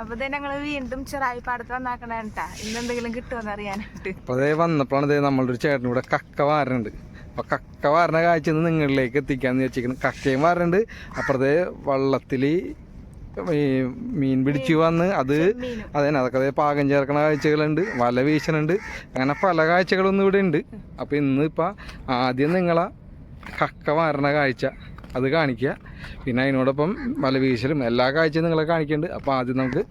അപ്പൊ ഇത് ഞങ്ങൾ വീണ്ടും ചെറായി പാടത്ത് വന്നാക്കണേട്ടാ ഇന്ന് എന്തെങ്കിലും കിട്ടുമെന്ന് അറിയാനായിട്ട്. അപ്പോൾ അതേ വന്നപ്പോഴാണ് ഇതേ നമ്മളുടെ ഒരു ചേട്ടൻ ഇവിടെ കക്ക വാരുന്നുണ്ട് അപ്പോൾ കക്ക വാരണ കാഴ്ച നിങ്ങളിലേക്ക് എത്തിക്കാന്ന് വെച്ചിരിക്കുന്നു കക്കയും വാരുന്നുണ്ട് അപ്പുറത്തെ വള്ളത്തിൽ ഈ മീൻ പിടിച്ചു വന്ന് അത് അതന്നെ അതൊക്കെ അതേ പാകം ചേർക്കണ കാഴ്ചകളുണ്ട്. വല വീശണുണ്ട്. അങ്ങനെ പല കാഴ്ചകളൊന്നും ഇവിടെ ഉണ്ട്. അപ്പോൾ ഇന്ന് ഇപ്പം ആദ്യം നിങ്ങളാ കക്ക വാരണ കാഴ്ച. അത് കാണിക്കുക. പിന്നെ അതിനോടൊപ്പം മലവീശലും എല്ലാ കാഴ്ചയും നിങ്ങളെ കാണിക്കുന്നുണ്ട്. അപ്പോൾ ആദ്യം നമുക്ക്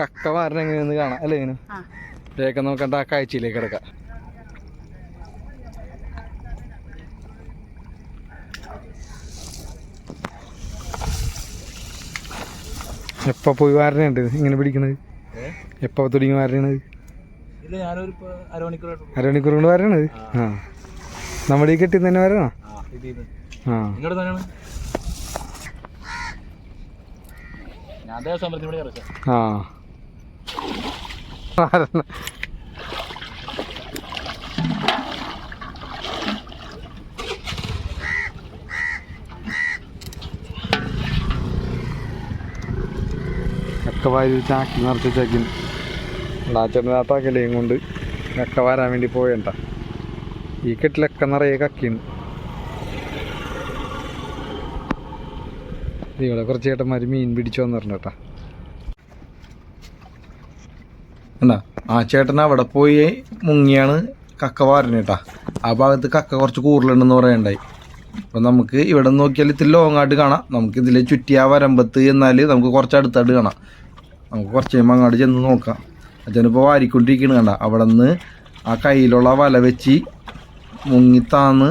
കക്ക വാരണ എങ്ങനെയെന്ന് കാണാം. അല്ലേ ഇങ്ങനെ? ആ. വേഗം നോക്കണ്ട ആ കാഴ്ചയിലേക്ക് കിടക്കാം. എപ്പോൾ പോയി വാരണുണ്ട്? ഇങ്ങനെ പിടിക്കണത്? എപ്പോൾ തുടങ്ങി വാരണത് അരമണിക്കൂർ കൊണ്ട് വരണത്? ആ. നമ്മുടെ ഈ കെട്ടി തന്നെ വരണോ? ആ ഇത് ആ നിങ്ങളുടെ തന്നെയാണ് ഞാൻ ദേവസ്വം അമ്പലത്തിൽ കൂടെ ഇറച്ചാ ആ വാരണ. വാരി ചാക്കി നിറച്ച് ചാക്കി ചേട്ടൻ ആ തകലയും കൊണ്ട് കക്ക വരാൻ വേണ്ടി പോയണ്ട. ഈ കെട്ടിലൊക്കെ നിറയെ കക്കിയുണ്ട്. ഇവിടെ കുറച്ച് ചേട്ടന്മാർ മീൻ പിടിച്ചു പറഞ്ഞു കേട്ടാ എന്താ? ആ ചേട്ടൻ അവിടെ പോയി മുങ്ങിയാണ് കക്ക വാരണ കേട്ടാ. ആ ഭാഗത്ത് കക്ക കുറച്ച് കൂടുതലുണ്ടെന്ന് പറയണ്ടായി. അപ്പം നമുക്ക് ഇവിടെ നോക്കിയാൽ ഇത്തിരി ലോങ് ആയിട്ട് കാണാം. നമുക്ക് ഇതിൽ ചുറ്റി ആ വരമ്പത്ത് എന്നാൽ നമുക്ക് കുറച്ച് അടുത്തായിട്ട് കാണാം. നമുക്ക് കുറച്ച് കഴിയുമ്പോൾ അങ്ങോട്ട് ചെന്ന് നോക്കാം. അച്ഛനിപ്പോൾ വാരിക്കൊണ്ടിരിക്കണ കണ്ട. അവിടെ നിന്ന് ആ കയ്യിലുള്ള വല വെച്ച് മുങ്ങിത്താന്ന്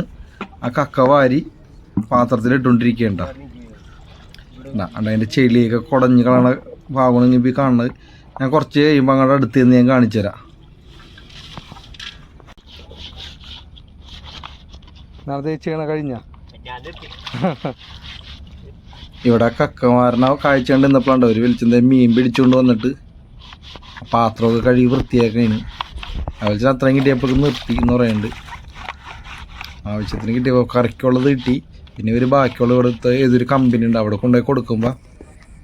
ആ കക്ക വാരി പാത്രത്തിലിട്ടുകൊണ്ടിരിക്കുകയുണ്ട അതിന്റെ ചെളിയൊക്കെ കുടഞ്ഞ് കളണ ഭാഗമാണ് ഇപ്പോൾ കാണുന്നത്. ഞാൻ കുറച്ച് കഴിയുമ്പോൾ അങ്ങോട്ട് അടുത്ത് നിന്ന് ഞാൻ കാണിച്ചു തരാം. നേരത്തെ ചെയ്യണ കഴിഞ്ഞ? ഇവിടെ കക്കമാരനെ കാഴ്ച കണ്ട് നിന്നപ്പോഴാണ്ട് ഒരു വിളിച്ചത് മീൻ പിടിച്ചുകൊണ്ട് വന്നിട്ട് പാത്രമൊക്കെ കഴുകി വൃത്തിയാക്കണേന് ആ വലിച്ചത് അത്രയും കിട്ടിയപ്പോൾ നിർത്തി എന്ന് പറയുന്നുണ്ട്. ആവശ്യത്തിന് കിട്ടിയപ്പോൾ കറിക്കുള്ളത് കിട്ടി. പിന്നെ ഒരു ബാക്കിയുള്ള ഇവിടുത്തെ ഏതൊരു കമ്പനി ഉണ്ട് അവിടെ കൊണ്ടുപോയി കൊടുക്കുമ്പോൾ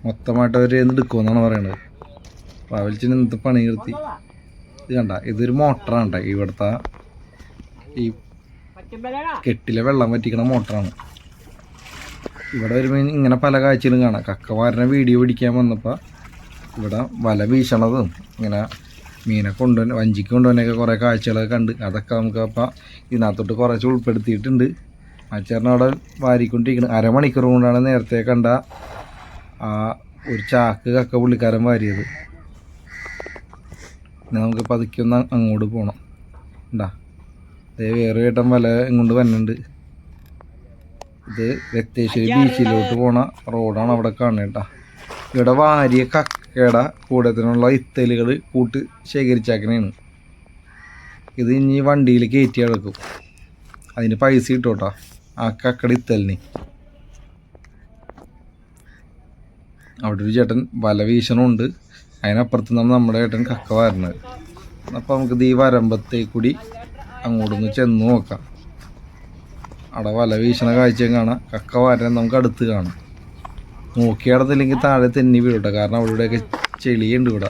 മൊത്തമായിട്ട് അവർ എടുക്കുമെന്നാണ് പറയുന്നത് ട്രാവൽസിന് ഇന്നത്തെ പണി നിർത്തി? ഇത് കണ്ട ഇതൊരു മോട്ടറാണ് കേട്ടോ. ഇവിടുത്തെ ഈ കെട്ടിലെ വെള്ളം വറ്റിക്കണ മോട്ടറാണ് ഇവിടെ വരുമ്പോൾ ഇങ്ങനെ പല കാഴ്ചകളും കാണാം. കക്കവാരനെ വീഡിയോ പിടിക്കാൻ വന്നപ്പോൾ ഇവിടെ വല വീശണതും ഇങ്ങനെ മീനെ കൊണ്ടുവന്ന് വഞ്ചിക്ക് കൊണ്ടുവന്നൊക്കെ കുറേ കാഴ്ചകളൊക്കെ കണ്ട്. അതൊക്കെ നമുക്ക് അപ്പം ഇതിനകത്തോട്ട് കുറച്ച് ഉൾപ്പെടുത്തിയിട്ടുണ്ട്. അച്ചേറിന് അവിടെ വാരിക്കൊണ്ടിരിക്കണം. അരമണിക്കൂർ കൊണ്ടാണ് നേരത്തെ കണ്ട ആ ഒരു ചാക്ക് കക്ക പുള്ളിക്കാരൻ വാരിയത്. പിന്നെ നമുക്ക് പതുക്കെ ഒന്ന് അങ്ങോട്ട് പോകണം ഉണ്ടാ അതേ വേറെ ഏട്ടൻ വല ഇങ്ങോട്ട് വന്നുണ്ട്. ഇത് രക്തേശ്വരി ബീച്ചിലോട്ട് പോണ റോഡാണ് അവിടെ കാണുന്നത് കേട്ടാ. ഇവിടെ വാരിയ കക്കയുടെ കൂടത്തിനുള്ള ഇത്തലുകൾ കൂട്ട് ശേഖരിച്ചാക്കണേണ്. ഇത് ഇനി വണ്ടിയിൽ കയറ്റി കിടക്കും അതിന് പൈസ കിട്ടോട്ടാ ആ കക്കടി ഇത്തലിന് അവിടെ ഒരു ചേട്ടൻ വല വീശണമുണ്ട് അതിനപ്പുറത്ത് നിന്നാണ് നമ്മുടെ ചേട്ടൻ കക്ക വരുന്നത് അപ്പോൾ നമുക്ക് ഈ വരമ്പത്തേ കൂടി അങ്ങോട്ടൊന്ന് ചെന്ന് നോക്കാം. അവിടെ വല വീശണ കാഴ്ചയും കാണാം. കക്ക വരാൻ നമുക്ക് അടുത്ത് കാണാം. നോക്കി നടന്നില്ലെങ്കിൽ താഴെ തെന്നി വീഴട്ടെ കാരണം അവിടെയൊക്കെ ചെളിയുണ്ട് ഇവിടെ.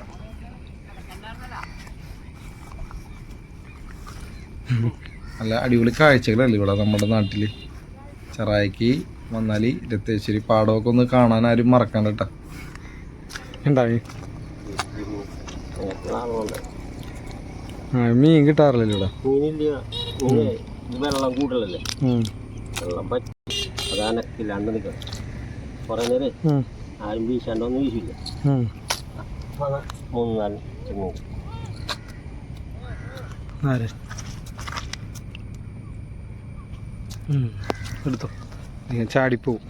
നല്ല അടിപൊളി കാഴ്ചകളല്ലേ ഇവിടെ നമ്മുടെ നാട്ടിൽ ചെറായിക്ക് വന്നാൽ രത്തേശ്വരി പാടമൊക്കെ ഒന്ന് കാണാൻ ആരും മറക്കണ്ട കേട്ടോ ഉണ്ടായി ആ മീൻ കിട്ടാറില്ലല്ലോ മീനില്ല വെള്ളം കൂടുതലല്ലേ ഉം. വെള്ളം പറ്റി നിൽക്കണം കുറേ നേരം ആരും വീശാണ്ടൊന്നും വീശില്ല. മൂന്ന് നാല് ചെങ്ങ ആര്. എടുത്തോ. ചാടിപ്പോവും.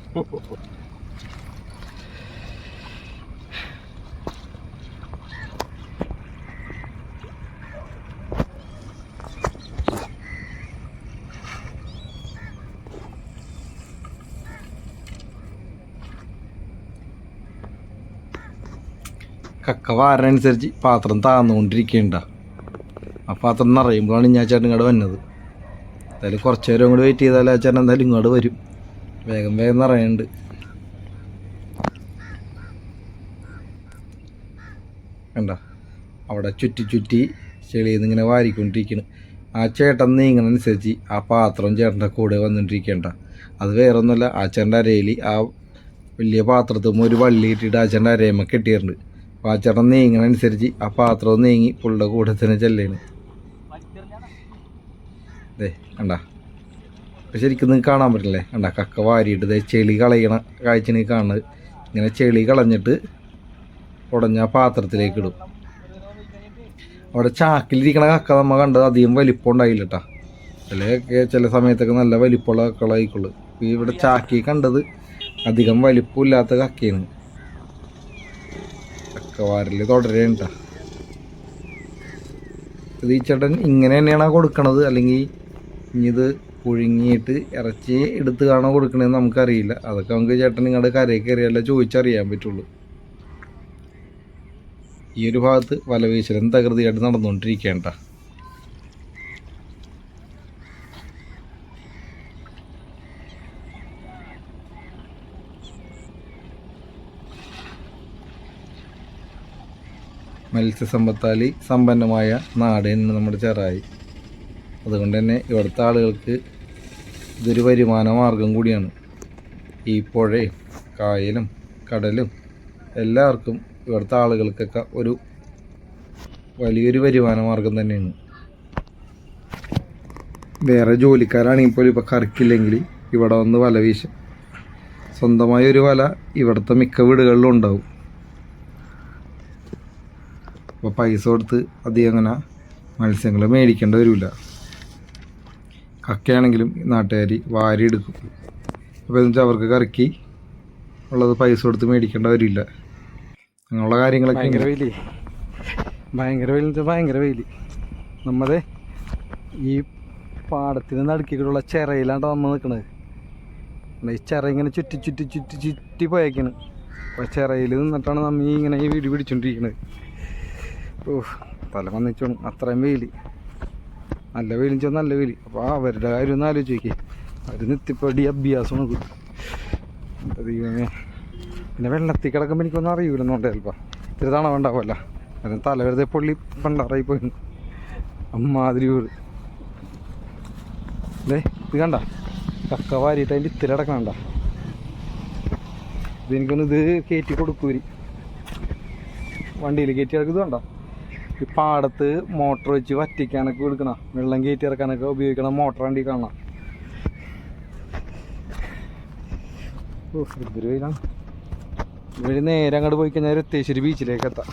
കക്ക വാരനുസരിച്ച് പാത്രം താന്നുകൊണ്ടിരിക്കണ്ട ആ പാത്രം നിറയുമ്പോഴാണ് ഞാൻ ചേട്ടൻ ഇങ്ങോട്ട് വന്നത്. എന്തായാലും കുറച്ച് നേരം കൂടി വെയിറ്റ് ചെയ്താൽ ആ ചേട്ടൻ എന്തായാലും ഇങ്ങോട്ട് വരും. വേഗം വേഗം നിറയുന്നുണ്ട്. കണ്ട? അവിടെ ചുറ്റി ചുറ്റി ചെളിയിൽ നിന്ന് ഇങ്ങനെ വാരിക്കൊണ്ടിരിക്കുന്നു ആ ചേട്ടൻ നീങ്ങണനുസരിച്ച് ആ പാത്രം ചേട്ടന്റെ കൂടെ വന്നിട്ടിരിക്കണ്ട. അത് വേറെ ഒന്നുമല്ല ആ ചേട്ടന്റെ അരയിൽ ആ വലിയ പാത്രത്തിൽ ഒരു വള്ളി ഇട്ടിട്ട് ആ ചേട്ടന്റെ അരയമ്മ കെട്ടിയിട്ടുണ്ട്. അപ്പോൾ ആ ചേട്ടൻ നീങ്ങണനുസരിച്ച് ആ പാത്രം നീങ്ങി പുള്ളിയുടെ കൂടെ തന്നെ ചെല്ലേണ്. ദേ കണ്ട. ഇപ്പം ശരിക്കും നിങ്ങൾക്ക് കാണാൻ പറ്റില്ലേ? കണ്ട കക്ക വാരിയിട്ട് ദേ ചെളി കളയണ കാഴ്ച നീ കാണുന്നത് ഇങ്ങനെ ചെളി കളഞ്ഞിട്ട് ഉടഞ്ഞ പാത്രത്തിലേക്ക് ഇടും. അവിടെ ചാക്കിലിരിക്കണ കക്ക നമ്മൾ കണ്ടത് അധികം വലിപ്പം ഉണ്ടായില്ല കേട്ടാ ചിലയൊക്കെ ചില സമയത്തൊക്കെ നല്ല വലിപ്പമുള്ള കക്കളായിക്കുള്ളൂ ഇപ്പം ഇവിടെ ചാക്കി കണ്ടത് അധികം വലിപ്പമില്ലാത്ത കക്കയാണ്. കക്കവാരിൽ തുടരേണ്ട ഇത് ഈ ചേട്ടൻ ഇങ്ങനെ തന്നെയാണ് കൊടുക്കണത്? അല്ലെങ്കിൽ ഇനി ഇത് പുഴുങ്ങിയിട്ട് ഇറച്ചി എടുത്ത് കാണാൻ കൊടുക്കണേന്ന് നമുക്കറിയില്ല. അതൊക്കെ നമുക്ക് ചേട്ടൻ നിങ്ങളുടെ കരയിൽ കയറിയല്ല ചോദിച്ചറിയാൻ പറ്റുള്ളൂ. ഈ ഒരു ഭാഗത്ത് വലവീശലും തകൃതിയായിട്ട് നടന്നുകൊണ്ടിരിക്കേണ്ട മത്സ്യസമ്പത്താൽ സമ്പന്നമായ നാട് എന്ന് നമ്മുടെ ചെറായി. അതുകൊണ്ട് തന്നെ ഇവിടുത്തെ ആളുകൾക്ക് ഇതൊരു വരുമാന മാർഗം കൂടിയാണ്. ഈ പുഴയും കായലും കടലും എല്ലാവർക്കും ഇവിടുത്തെ ആളുകൾക്കൊക്കെ ഒരു വലിയൊരു വരുമാന മാർഗം തന്നെയാണ്. വേറെ ജോലിക്കാരാണെങ്കിൽ പോലും ഇപ്പോൾ കറക്കില്ലെങ്കിൽ ഇവിടെ വന്ന് വല വീശും. സ്വന്തമായ ഒരു വല ഇവിടുത്തെ മിക്ക വീടുകളിലും ഉണ്ടാവും. അപ്പോൾ പൈസ കൊടുത്ത് അധികം അങ്ങനെ മത്സ്യങ്ങൾ മേടിക്കേണ്ടി വരില്ല കക്കയാണെങ്കിലും നാട്ടുകാർ വാരി എടുക്കും അപ്പോൾ എന്ന് വെച്ചാൽ അവർക്ക് കറക്കി ഉള്ളത് പൈസ കൊടുത്ത് മേടിക്കേണ്ട വരില്ല അങ്ങനെയുള്ള കാര്യങ്ങളൊക്കെ ഭയങ്കര വെയിലേ. ഭയങ്കര വെയിൽ വെച്ചാൽ ഭയങ്കര വെയിൽ നമ്മുടെ ഈ പാടത്തിന് നടുക്കിലുള്ള ചിറയിലാണ്ട് നമ്മൾ നിൽക്കണത് ഈ ചിറ ഇങ്ങനെ ചുറ്റി ചുറ്റി ചുറ്റി ചുറ്റി പോയേക്കാണ്. അപ്പോൾ ചിറയിൽ നിന്നിട്ടാണ് നമ്മ ഈ ഇങ്ങനെ ഈ വീട് പിടിച്ചോണ്ടിരിക്കുന്നത് ഓ തല വന്നിച്ചോണ് അത്രയും വെയിൽ നല്ല വെയിലും ചോ നല്ല വെയിൽ അപ്പോൾ അവരുടെ കാര്യം ഒന്ന് ആലോചിച്ച് നോക്കി അവർ നിത്തിപ്പടി അഭ്യാസം ദൈവമേ. പിന്നെ വെള്ളത്തിൽ കിടക്കുമ്പോൾ എനിക്കൊന്നും അറിയൂലെന്നുണ്ട് ചിലപ്പോൾ ഇത്തിരി തണ വേണ്ടാവല്ല അതിന് തല വെറുതെ പൊള്ളി പണ്ടാറായി പോയി അമ്മാതിരി വീട്. അല്ലേ ഇത് കണ്ട? കക്ക വാരിയിട്ട് അതിന്റെ ഇത്തിരി അടക്കണണ്ട ഇതെനിക്കൊന്ന് ഇത് കയറ്റി കൊടുക്കൂരി വണ്ടിയിൽ കയറ്റി കിടക്കുന്നത് കണ്ട? ഈ പാടത്ത് മോട്ടർ വെച്ച് വറ്റിക്കാനൊക്കെ കൊടുക്കണ. വെള്ളം കയറ്റി ഇറക്കാനൊക്കെ ഉപയോഗിക്കണം മോട്ടർ വണ്ടി കാണണം. ഓ ഇതൊരു വെയിലാണ്. ഇവർ നേരെ അങ്ങോട്ട് പോയി കഴിഞ്ഞാൽ രത്തേശ്വരി ബീച്ചിലേക്ക് എത്താം.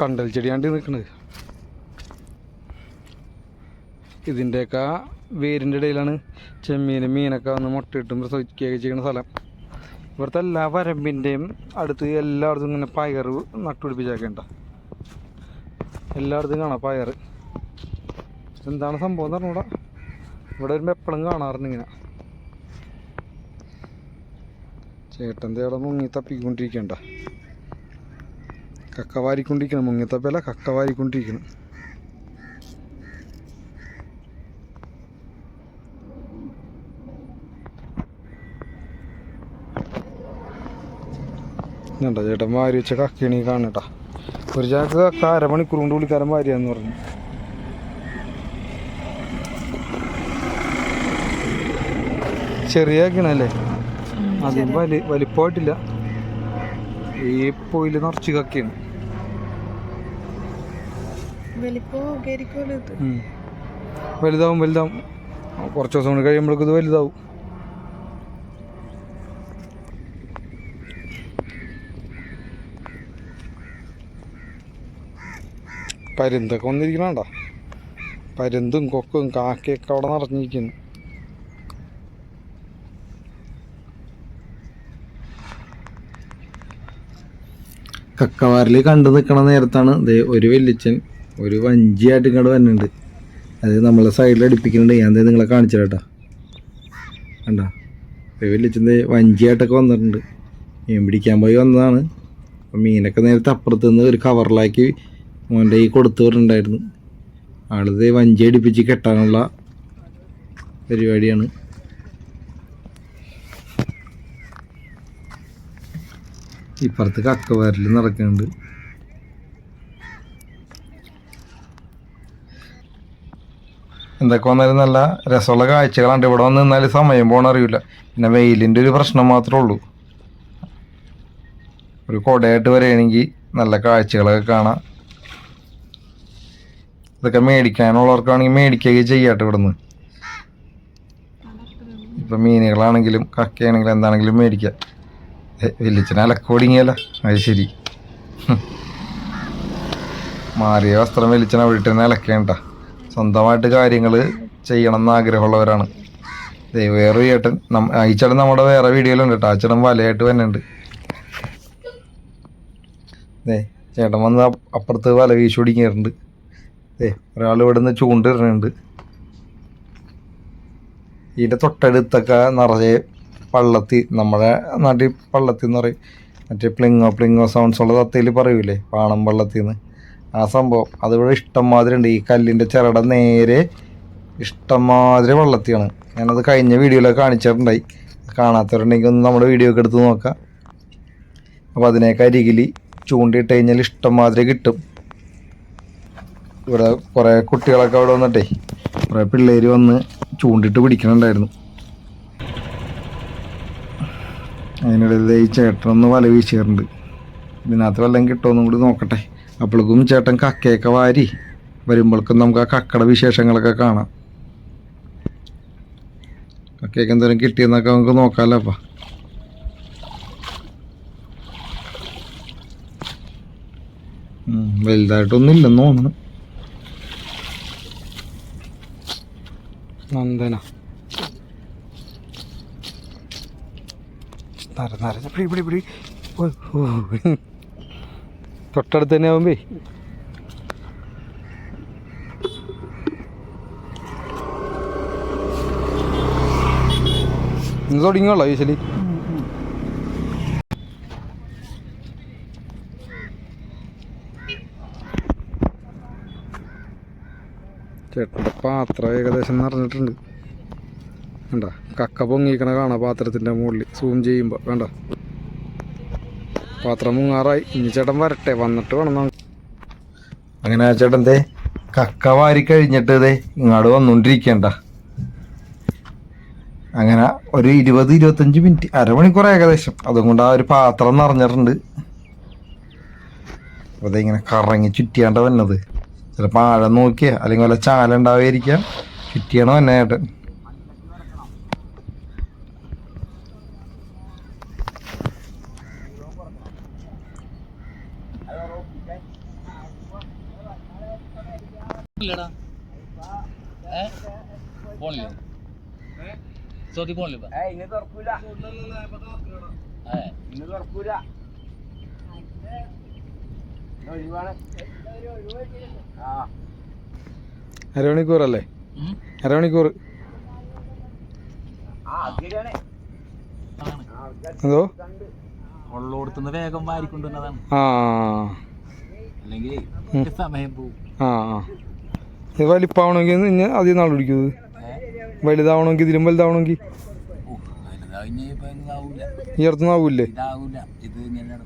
കണ്ടൽ ചെടിയാണ്ട് നിൽക്കണത് ഇതിന്റെയൊക്കെ വേരിന്റെ ഇടയിലാണ് ചെമ്മീനും മീനൊക്കെ വന്ന് മുട്ടയിട്ടും പ്രസവിക്കുകയൊക്കെ ചെയ്യുന്ന സ്ഥലം. ഇവിടുത്തെ എല്ലാ വരമ്പിന്റെയും അടുത്ത് എല്ലായിടത്തും ഇങ്ങനെ പയർ നട്ടുപിടിപ്പിച്ചേക്കണ്ട എല്ലായിടത്തും കാണാം പയർ എന്താണ് സംഭവം എന്ന് പറഞ്ഞൂടാ. ഇവിടെ വരുമ്പോൾ എപ്പോഴും കാണാറുണ്ട് ഇങ്ങനെ. ചേട്ടന്റെ അവിടെ മുങ്ങി തപ്പിക്കൊണ്ടിരിക്കണ്ട. കക്ക വാരിക്കൊണ്ടിരിക്കണം. മുങ്ങിത്തപ്പല്ല കക്ക വാരിക്കൊണ്ടിരിക്കണം. ഇതുണ്ടോ ചേട്ടൻ വാരി വെച്ച കക്കിണി കാണട്ടാ ഒരു ചാക്ക് കക്ക അരമണിക്കൂർ കൊണ്ട് വിളിക്കാരൻ വാരിയാന്ന് പറഞ്ഞു. ചെറിയ കിണല്ലേ അതും വലി വലിപ്പമായിട്ടില്ല. ഈ പോയിൽ നിറച്ച് കക്കിയാണ്. വലുതാവും വലുതാവും. കുറച്ച് ദിവസം കൊണ്ട് കഴിയുമ്പോഴേക്കും ഇത് വലുതാവും. പരുന്തൊക്കെ വന്നിരിക്കണണ്ട? പരുന്തും കൊക്കും കാക്കയൊക്കെ അവിടെ നിറഞ്ഞിരിക്കുന്നു. കക്കവാറിൽ കണ്ടു നിൽക്കണ നേരത്താണ് ദേ ഒരു വെല്ലിച്ചൻ ഒരു വഞ്ചിയായിട്ട് ഇങ്ങോട്ട് വരുന്നുണ്ട് അത് നമ്മളെ സൈഡിൽ അടുപ്പിക്കുന്നുണ്ട്. ഞാൻ ദേ നിങ്ങളെ കാണിച്ചു കേട്ടോ കണ്ട? ഒരു വെല്ലിച്ചൻ വഞ്ചിയായിട്ടൊക്കെ വന്നിട്ടുണ്ട്. മീൻ പിടിക്കാൻ പോയി വന്നതാണ്. മീനൊക്കെ നേരത്തെ അപ്പുറത്ത് നിന്ന് ഒരു കവറിലാക്കി മോന്റെ ഈ കൊടുത്തവരുണ്ടായിരുന്നു ആളിത് വഞ്ചി അടിപ്പിച്ച് കെട്ടാനുള്ള പരിപാടിയാണ്. ഇപ്പുറത്ത് കക്കവരൽ നടക്കുന്നുണ്ട്. എന്തൊക്കെ വന്നാലും നല്ല രസമുള്ള കാഴ്ചകളാണ്. ഇവിടെ വന്ന് നിന്നാൽ സമയം പോകണം അറിയില്ല. പിന്നെ വെയിലിന്റെ ഒരു പ്രശ്നം മാത്രമേ ഉള്ളൂ. ഒരു കൊടയായിട്ട് വരികയാണെങ്കിൽ നല്ല കാഴ്ചകളൊക്കെ കാണാം. ഇതൊക്കെ മേടിക്കാനുള്ളവർക്കാണെങ്കിൽ മേടിക്കുകയൊക്കെ ചെയ്യാട്ടോ ഇവിടുന്ന്. ഇപ്പം മീനുകളാണെങ്കിലും കക്കയാണെങ്കിലും എന്താണെങ്കിലും മേടിക്കാം. ഏ, വലിയച്ഛനെ അലക്കോടിങ്ങിയല്ല. അത് ശരി. മാറിയ വസ്ത്രം വലിച്ചന വീട്ടിൽ നിന്ന് അലക്കേണ്ട. സ്വന്തമായിട്ട് കാര്യങ്ങൾ ചെയ്യണം എന്ന് ആഗ്രഹമുള്ളവരാണ്. ദേ വേറൊരു ചേട്ടൻ ഈ ചേട്ടൻ നമ്മുടെ വേറെ വീഡിയോയിലുണ്ട് കേട്ടോ. ആ ചേട്ടൻ വലയായിട്ട് വരുന്നുണ്ട് ദേ ചേട്ടൻ വന്ന് അപ്പ- അപ്പുറത്ത് വല വീശി ഒടുങ്ങിയിട്ടുണ്ട് ദേ ഒരാൾ ഇവിടെ നിന്ന് ചൂണ്ടിടുന്നുണ്ട് ഇതിന്റെ തൊട്ടടുത്തൊക്കെ നിറയെ പള്ളത്തി നമ്മുടെ നാട്ടിൽ പള്ളത്തി എന്ന് പറയും. മറ്റേ പ്ലിങ്ങോ പ്ലിങ്ങോ സൗണ്ട്സ് ഉള്ള തത്തയിൽ പറയൂലേ പാണം പള്ളത്തിൽ നിന്ന് ആ സംഭവം അതിവിടെ ഇഷ്ടംമാതിരി ഉണ്ട് ഈ കല്ലിന്റെ ചിരട നേരെ ഇഷ്ടംമാതിരി വെള്ളത്തിയാണ് ഞാനത് കഴിഞ്ഞ വീഡിയോയിലൊക്കെ കാണിച്ചിട്ടുണ്ടായി. കാണാത്തവരുണ്ടെങ്കിൽ ഒന്ന് നമ്മുടെ വീഡിയോ ഒക്കെ എടുത്ത് നോക്കാം. അപ്പോൾ അതിനേക്ക് അരികിൽ ചൂണ്ടിയിട്ട് കഴിഞ്ഞാൽ ഇഷ്ടംമാതിരി കിട്ടും. ഇവിടെ കുറേ കുട്ടികളൊക്കെ അവിടെ വന്നിട്ടേ കുറേ പിള്ളേര് വന്ന് ചൂണ്ടിട്ട് പിടിക്കണുണ്ടായിരുന്നു. അതിനിടയിൽ ഈ ചേട്ടനൊന്ന് വല വീശിയിട്ടുണ്ട്. ഇതിനകത്ത് വല്ലതും കിട്ടുമെന്നും കൂടി നോക്കട്ടെ. അപ്പോഴേക്കും ചേട്ടൻ കക്കയൊക്കെ വാരി വരുമ്പോഴേക്കും നമുക്ക് ആ കക്കയുടെ വിശേഷങ്ങളൊക്കെ കാണാം. കക്കയൊക്കെ എന്തെങ്കിലും കിട്ടിയെന്നൊക്കെ നമുക്ക് നോക്കാമല്ലോ അപ്പം. വലുതായിട്ടൊന്നും ഇല്ലെന്ന് തോന്നുന്നു. നന്ദന. നര നര. പിടി പിടി പിടി. തൊട്ടടുത്ത് തന്നെ ആവുമ്പേ. ഇന്ന് തുടങ്ങിയോളോ ചേട്ടന്റെ പാത്രം ഏകദേശം നിറഞ്ഞിട്ടുണ്ട്. വേണ്ട കക്ക പൊങ്ങിക്കണ കാണാം പാത്രത്തിന്റെ മുകളിൽ. സൂം ചെയ്യുമ്പോൾ വേണ്ട പാത്രം മുങ്ങാറായി. ഇനി ചേട്ടൻ വരട്ടെ. വന്നിട്ട് വേണം നമുക്ക്. അങ്ങനെ ചേട്ടൻ ദേ കക്ക വാരി കഴിഞ്ഞിട്ട് ദേ ഇങ്ങോട്ട് വന്നുകൊണ്ടിരിക്കണ്ട അങ്ങനെ ഒരു ഇരുപത് ഇരുപത്തഞ്ച് മിനിറ്റ് അരമണിക്കൂർ ഏകദേശം. അതുകൊണ്ട് ആ ഒരു പാത്രം നിറഞ്ഞിട്ടുണ്ട്. അപ്പോൾ ഇങ്ങനെ കറങ്ങി ചുറ്റിയാണ്ട വന്നത്. ചിലപ്പോൾ ആഴം നോക്കിയ അല്ലെങ്കിൽ വല്ല ചാല ഉണ്ടാവുമായിരിക്കാം ചുറ്റിയണോ എന്നെ ആയിട്ട് ഇല്ലടാ. ഏ? പോണില്ലേ സോതി പോണില്ലേ ഇപ്പൊ? ഏ. അരമണിക്കൂറല്ലേ. അരമണിക്കൂർ. എന്തോ? ഉള്ളോടത്തുനിന്ന് വേഗം വാരിക്കൊണ്ടുവന്നതാണ് ആ. അല്ലെങ്കിൽ. സമയം ആ ഇത് വലിപ്പാവണമെങ്കിൽ ഇന്ന് അധികം നാൾ പിടിക്കും ഇത്. വലുതാവണമെങ്കിൽ ഇതിലും വലുതാവണമെങ്കിൽ. ഈ അടുത്തുനിന്നാവൂലേ ഇതാവൂല. ഇത് ഇങ്ങനെ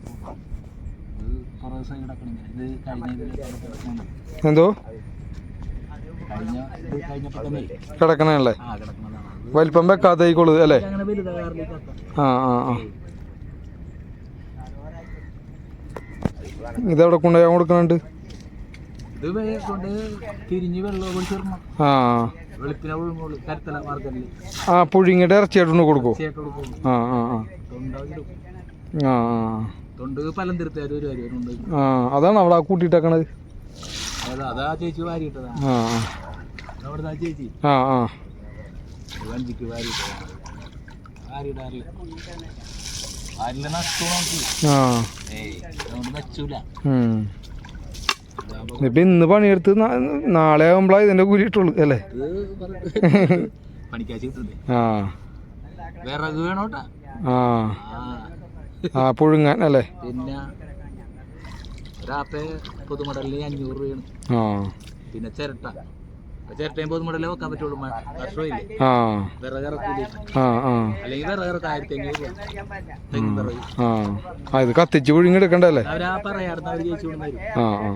എന്തോ? കിടക്കണല്ലേ വലിപ്പം വെക്കാത്തേക്കുള്ളൂ അല്ലേ? ആ ആ ആ. ഇതെവിടെ കൊണ്ടുപോയി കൊടുക്കണുണ്ട് ആ. ആ പുഴുങ്ങിട്ട് ഇറച്ചിയായിട്ടുണ്ട് കൊടുക്കൂ. ആ ആ ആ ആ. തൊണ്ട് പലം ഒരു ആ അതാണ് അവിടെ കൂട്ടിയിട്ടേക്കണത്. അതാ അതാ ചേച്ചി വാരിയിട്ടതാ. ആ അവിടെ ആ ചേച്ചി? ആ ആ. വഞ്ചിക്ക് വാരിയിട്ടതാണ് വാരിയിടാറില്ല വാരില്ല നഷ്ടു നോക്കി. ആ. ഏയ് അതുകൊണ്ട് നച്ചൂല. ഉം. ഇപ്പൊ ഇന്ന് പണിയെടുത്ത് നാളെ ആകുമ്പോഴാ ഇതിന്റെ കൂലി ഇട്ടുള്ളൂ അല്ലേ? പണിക്കാശ് കിട്ടുന്നത് ആ. വിറക് വേണോട്ടാ? ആ. ആ പുഴുങ്ങാൻ അല്ലേ? പിന്നെ ഒരാപ്പേ പൊതുമടലിൽ അഞ്ഞൂറ് രൂപയാണ്. ആ. പിന്നെ ചിരട്ട. ചിരട്ടയും പോകുമ്പോഴല്ലേ വെക്കാൻ പറ്റുള്ളൂ. വർഷമില്ലേ ആ. വിറക് ഇറക്കൂലേ ആ ആ. അല്ലെങ്കിൽ വിറക് ഇറക്കാം ആയിരത്തി അഞ്ഞൂറ് രൂപ. തെങ്ങും വിറക്. ആ. ആ ഇത് കത്തിച്ച് പുഴുങ്ങി എടുക്കണ്ടല്ലേ അവരാ പറയാറുണ്ട് അവർ ജയിച്ചു കൊണ്ടുവരും ആ ആ.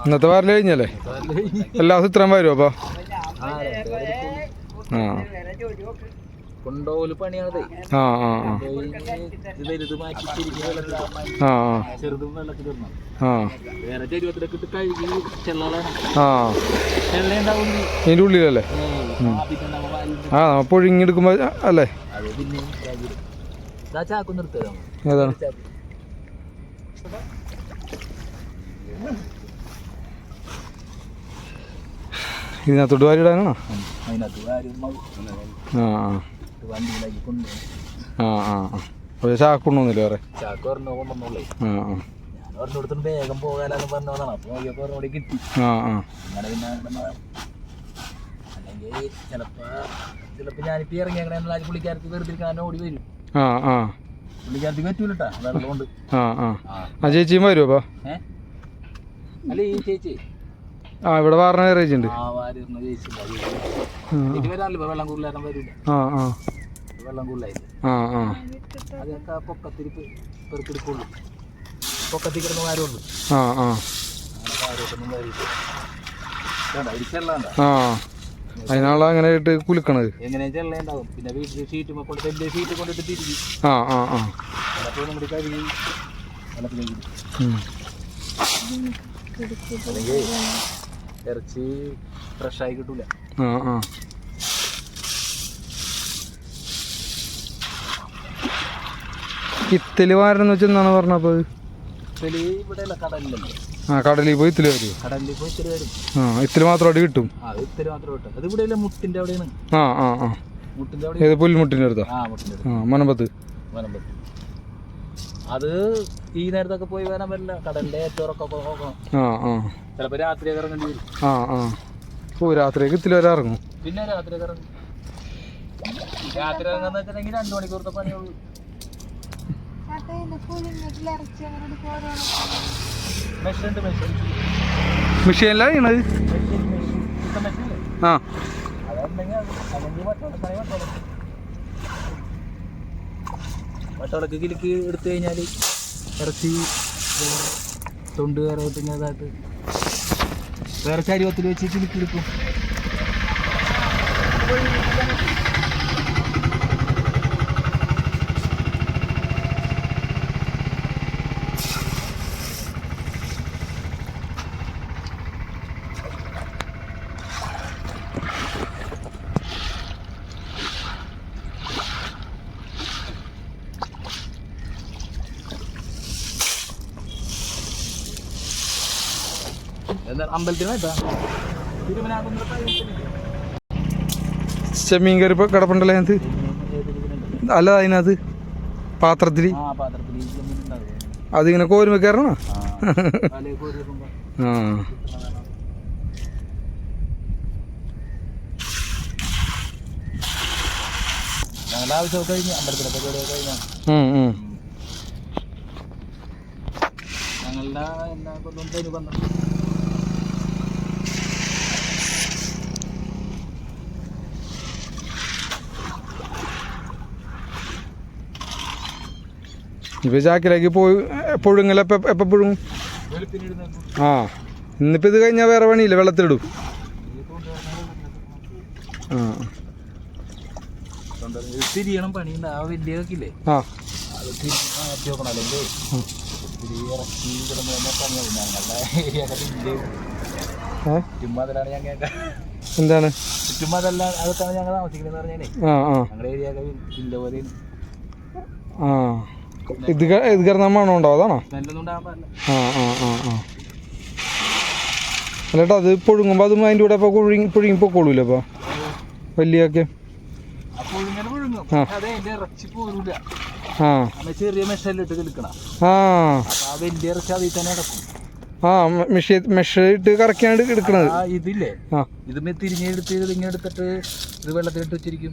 ഇന്നത്തെ വാരിൽ കഴിഞ്ഞല്ലേ? എല്ലാ ദിവസം ഇത്രയും വരുമോ അപ്പോൾ ആ. കൊണ്ടോൽ പണിയാണതേ ആ ആ വലുത് മാറ്റി തിരിഞ്ഞ് വെള്ളത്തിൽ ആ ആ. ചെറുതും വെള്ളത്തിൽ ഇടണം. ആ. വേറെ ചെരുവത്തിലൊക്കെ ഇട്ട് കഴുകി ചെള്ളലാണ് ആ. ചെള്ള ഉണ്ടാവും ഇതിന്റെ ഉള്ളിലല്ലേ? ആ നമ്മ പുഴുങ്ങിയെടുക്കുമ്പോൾ അല്ലേ? അത് പിന്നെ ചാക്ക് ഏതാണ്? ഇതിനകത്തോട്ട് വാരി ഇടാനാണോ ആ ആ. ആ ആ വേറെ? ചാക്ക് പറഞ്ഞു കൊണ്ടുവന്നുള്ളേ. ആ ആ. വേഗം പോകാനെന്ന് പറഞ്ഞോടെ കിട്ടി. അങ്ങനെ പിന്നെ അല്ലെങ്കിൽ പുള്ളിക്കാരത്തി വെറുതെ ഓടി വരും. ആ ആ. പുള്ളിക്കാരത്തി പറ്റൂലട്ടാ. വെള്ളമുണ്ട് ആ ആ. ആ. ചേച്ചിയും വരുമോ അപ്പോൾ അല്ല ഈ ചേച്ചി. ആ ഇവിടെ വാറണ കയറേജ് ഉണ്ട്. ആ ആ. ആ ആ. ആ ആ. ആ. അതിനാളെ അങ്ങനെ ഇട്ട് കുലുക്കണത് ആ ആ ആ. ഇറച്ചി ഫ്രഷ് ആയി കിട്ടൂല. ആ ആ. ഇത്തൽ വാരണം വെച്ചെന്നാണ് പറഞ്ഞപ്പോൾ ഇവിടെ കടലിലല്ലേ? ആ കടലിൽ പോയി ഇത്തിൽ വരും. കടലിൽ പോയി ഇത്തിരി വരും. ആ ഇത്തിൽ മാത്രമായിട്ട് കിട്ടും. ആ അത് മാത്രം ഇവിടെ അല്ല മുട്ടിന്റെ അവിടെയാണ്? ആ ആ ആ. മുട്ടിന്റെ അവിടെ ഏത് അടുത്താ? ആ മുട്ടിന്റെ ആ മനമ്പത്ത് അത് ഈ നേരത്തൊക്കെ പോയി വരാൻ പറ്റില്ല കടലിന്റെ ഏറ്റവും ആ ആ. ചിലപ്പോൾ രാത്രി ഇറങ്ങേണ്ടി വരും. ആ ആ. ഓ രാത്രിയൊക്കെ ഇത്തിൽ ഇറങ്ങും. പിന്നെ രാത്രി ഇറങ്ങും. രാത്രി ഇറങ്ങാന്ന് വെച്ചിട്ടുണ്ടെങ്കിൽ രണ്ടു മണിക്കൂറത്തെ പണിയുള്ളൂ മെഷീനിലാണ് ചെയ്യണത് മെഷീൻ. മെഷീൻ ഇപ്പം മെഷീനില്ലേ ആ. അതുണ്ടെങ്കിൽ കിലുക്ക് എടുത്തു കഴിഞ്ഞാൽ ഇറച്ചി തൊണ്ട് വേറെ ഇതായിട്ട് വേറെ ചരുവത്തിൽ വെച്ച് കിലുക്കി എടുക്കും എന്താ അമ്പലത്തിന് കേട്ടാ തിരുമനാകുന്ന ചെമ്മീൻ കറി ഇപ്പോൾ കിടപ്പുണ്ടല്ലോ അതിനകത്ത്. അല്ല അതിനകത്ത് പാത്രത്തിൽ അതിങ്ങനെ കോരുമ കയറണോ ആ കോരി. ഞങ്ങളുടെ ആവശ്യമൊക്കെ കഴിഞ്ഞു അമ്പലത്തിലെ പരിപാടിയൊക്കെ കഴിഞ്ഞാൽ. ഞങ്ങളുടെ എന്നാ കൊല്ലം തേന് വന്നു ഇപ്പൊ ചാക്കിലേക്ക് പോയി പുഴുങ്ങല എപ്പ എപ്പ പുഴുങ്ങും ആ ഇന്നിപ്പോ ഇത് കഴിഞ്ഞാൽ വേറെ പണിയില്ല? വെള്ളത്തിലിടും. ആ. തിരിയണം പണിയുണ്ട്. ആ ഇല്ലേ ആ. എന്താണ്? ചുമ്മാതല്ല ഞങ്ങൾ താമസിക്കുന്നത് ആ ഞങ്ങളുടെ ഏരിയ പോലെ ആ. ഉണ്ടോ? അതാണോ? ആ ആ ആ ആ. അല്ലേട്ടാ അത് പുഴുങ്ങുമ്പോൾ അതും അതിന്റെ കൂടെ ഇപ്പോൾ പുഴുങ്ങി പുഴുങ്ങി പൊക്കോളൂല്ലോ അപ്പോൾ വലിയൊക്കെ? ആ. ആ. ആ. മെഷീ മെഷ് ഇട്ട് കറക്കാണ്ട് എടുക്കണത് ആ ഇതില്ലേ? ആ. ഇത് തിരിഞ്ഞെടുത്ത് ഇങ്ങനെ എടുത്തിട്ട് ഇത് വെള്ളത്തിലിട്ട് വെച്ചിരിക്കും.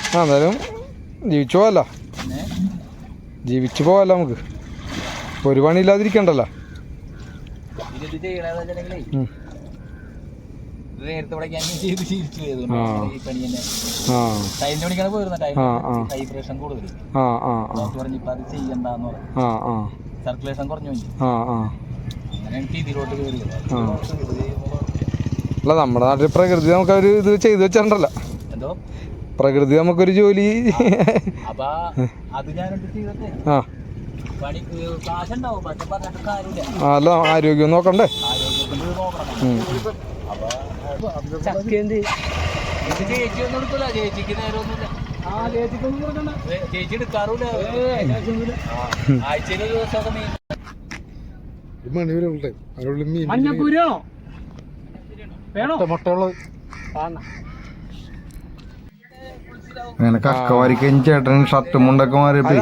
ആ ആ. അങ്ങനെ എനിക്ക് ഇതിലോട്ട് കയറിയത് ആ. ഇത് ചെയ്യുമ്പോൾ അല്ല നമ്മുടെ നാട്ടിൽ പ്രകൃതി നമുക്കൊരു ഇത് ചെയ്തു വെച്ചിട്ടുണ്ടല്ലോ. പ്രകൃതി നമുക്കൊരു ജോലി. ആ. അല്ല ആരോഗ്യം നോക്കണ്ടേ? ആരോഗ്യത്തിന് ഇത് വേണോ ഉം. അപ്പൊ അങ്ങനെ കക്ക വാരി കഴിഞ്ഞ് ചേട്ടൻ ഷർട്ടും മുണ്ടൊക്കെ മാറിയപ്പോ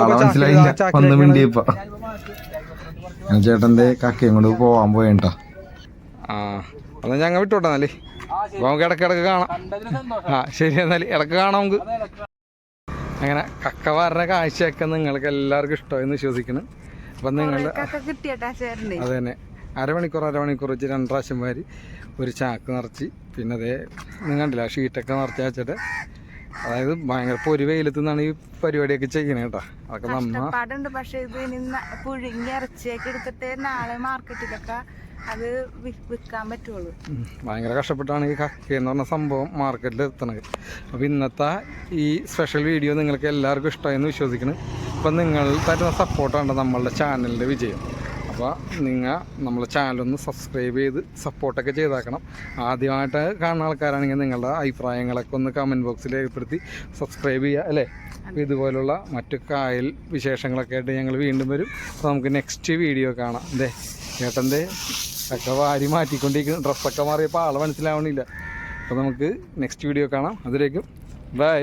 ആളെ മനസ്സിലായില്ല വന്ന് മിണ്ടിയപ്പ ചേട്ടന്റെ കക്കയും കൊണ്ട് പോവാൻ പോയിട്ടാ. ആ എന്നാ ഞങ്ങൾ വിട്ടോട്ടെ എന്നാലേ. നമുക്ക് ഇടയ്ക്ക് ഇടയ്ക്ക് കാണാം. ആ ശരി എന്നാൽ. ഇടയ്ക്ക് കാണാം നമുക്ക്. അങ്ങനെ കക്ക വരണ കാഴ്ചയൊക്കെ നിങ്ങൾക്ക് എല്ലാവർക്കും ഇഷ്ടമായെന്ന് വിശ്വസിക്കുന്നു. അപ്പം നിങ്ങളുടെ അതെ തന്നെ. അരമണിക്കൂർ അരമണിക്കൂർ വെച്ച് രണ്ട് പ്രാവശ്യം വാരി ഒരു ചാക്ക് നിറച്ച്. പിന്നെ അതേ നിങ്ങൾ കണ്ടില്ല ഷീറ്റൊക്കെ നിറച്ച് വെച്ചിട്ട്? അതായത് ഭയങ്കര പൊരി വെയിലത്ത് നിന്നാണ് ഈ പരിപാടിയൊക്കെ ചെയ്യണേ കേട്ടോ. അതൊക്കെ നമ്മ കഷ്ടപ്പാടുണ്ട്. പക്ഷെ ഇത് ഇനി പുഴുങ്ങി ഇറച്ചിയൊക്കെ എടുത്തിട്ട് നാളെ മാർക്കറ്റിലൊക്കെ അത് വിൽക്കാൻ പറ്റുള്ളൂ. ഭയങ്കര കഷ്ടപ്പെട്ടാണ് ഈ കക്ക എന്ന് പറഞ്ഞ സംഭവം മാർക്കറ്റിൽ എത്തണത് അപ്പോൾ ഇന്നത്തെ ഈ സ്പെഷ്യൽ വീഡിയോ നിങ്ങൾക്ക് എല്ലാവർക്കും ഇഷ്ടമായെന്ന് വിശ്വസിക്കുന്നു. അപ്പം നിങ്ങൾ തരുന്ന സപ്പോർട്ടാണ് നമ്മളുടെ ചാനലിന്റെ വിജയം. അപ്പോൾ നിങ്ങൾ നമ്മളെ ചാനലൊന്ന് സബ്സ്ക്രൈബ് ചെയ്ത് സപ്പോർട്ടൊക്കെ ചെയ്താക്കണം. ആദ്യമായിട്ട് കാണുന്ന ആൾക്കാരാണെങ്കിൽ നിങ്ങളുടെ അഭിപ്രായങ്ങളൊക്കെ ഒന്ന് കമന്റ് ബോക്സിൽ രേഖപ്പെടുത്തി സബ്സ്ക്രൈബ് ചെയ്യുക അല്ലേ? ഇതുപോലുള്ള മറ്റു കായൽ വിശേഷങ്ങളൊക്കെ ആയിട്ട് ഞങ്ങൾ വീണ്ടും വരും. അപ്പോൾ നമുക്ക് നെക്സ്റ്റ് വീഡിയോ കാണാം അതെ ചേട്ടന്റെ ഒക്കെ വാരി മാറ്റിക്കൊണ്ടിരിക്കുന്നു. ഡ്രസ്സൊക്കെ മാറിയപ്പോൾ ആൾ മനസ്സിലാവണില്ല. അപ്പോൾ നമുക്ക് നെക്സ്റ്റ് വീഡിയോ കാണാം. അതിലേക്കും ബൈ